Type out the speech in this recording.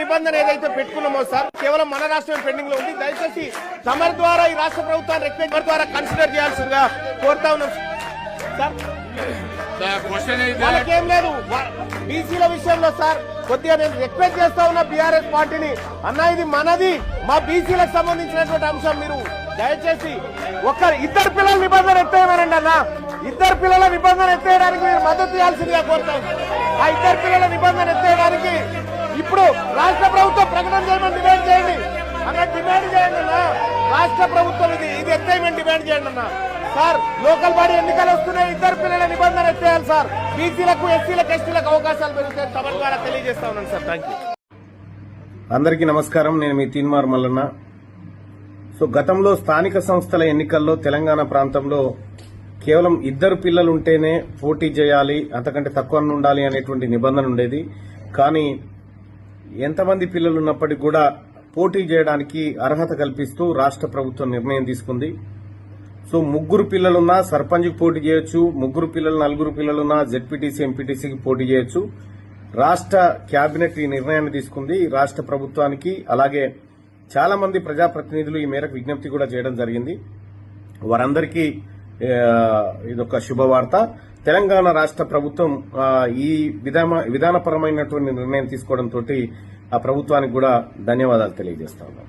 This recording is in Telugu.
నిబంధన ఏదైతే పెట్టుకున్నామో సార్ కేవలం మన రాష్ట్రం పెండింగ్లో ఉంది. దయచేసి తమరి ద్వారా ఈ రాష్ట్ర ప్రభుత్వాన్ని రిక్వెస్ట్ ద్వారా కన్సిడర్ చేయాల్సిందిగా కోరుతా ఉన్నాం. సార్ వాళ్ళకేం లేదు. బీసీల విషయంలో సార్ కొద్దిగా నేను రిక్వెస్ట్ చేస్తా ఉన్నా బీఆర్ఎస్ పార్టీని. అన్న ఇది మనది. మా బీసీలకు సంబంధించినటువంటి అంశం మీరు దయచేసి ఒక ఇద్దరు పిల్లల నిబంధన ఎత్తేయమనండి అన్న. ఇద్దరు పిల్లల నిబంధన ఎత్తేయడానికి మీరు మద్దతు ఇవ్వాల్సిందిగా కోరుతాం ఆ ఇద్దరు పిల్లల నిబంధన ఎత్తేయడానికి ఇప్పుడు రాష్ట్ర ప్రభుత్వం ప్రకటన చేయమని డిమాండ్ చేయండి. అన్న డిమాండ్ చేయండి అన్న. రాష్ట్ర ప్రభుత్వం ఇది ఇది ఎత్తేయమని డిమాండ్ చేయండి అన్న. సార్ లోకల్ బాడీ ఎన్నికలు వస్తున్నాయి. ఇద్దరు పిల్లల నిబంధన ఎత్తేయాలి సార్. బీసీలకు ఎస్సీలకు ఎస్టీలకు అవకాశాలు పెరుగుతాయి తమ ద్వారా తెలియజేస్తా ఉన్నాను సార్. థ్యాంక్ యూ అందరికీ నమస్కారం. నేను మీ తీన్మార్ మల్లన్న. సో గతంలో స్థానిక సంస్థల ఎన్నికల్లో తెలంగాణ ప్రాంతంలో కేవలం ఇద్దరు పిల్లలు ఉంటేనే పోటీ చేయాలి అంతకంటే తక్కువ ఉండాలి అనేటువంటి నిబంధన ఉండేది. కానీ ఎంతమంది పిల్లలు ఉన్నప్పటికీ కూడా పోటీ చేయడానికి అర్హత కల్పిస్తూ రాష్ట్ర ప్రభుత్వం నిర్ణయం తీసుకుంది. సో ముగ్గురు పిల్లలున్నా సర్పంచ్కి పోటీ చేయొచ్చు ముగ్గురు పిల్లలు నలుగురు పిల్లలున్నా జెడ్పీటీసీ ఎంపీటీసీకి పోటీ చేయొచ్చు. రాష్ట్ర కేబినెట్ ఈ నిర్ణయాన్ని తీసుకుంది. రాష్ట్ర ప్రభుత్వానికి అలాగే చాలా మంది ప్రజాప్రతినిధులు ఈ మేరకు విజ్ఞప్తి కూడా చేయడం జరిగింది. వారందరికీ ఇదొక శుభవార్త. తెలంగాణ రాష్ట్ర ప్రభుత్వం ఈ విధాన విధానపరమైనటువంటి నిర్ణయం తీసుకోవడంతో ఆ ప్రభుత్వానికి కూడా ధన్యవాదాలు తెలియజేస్తా ఉన్నాం.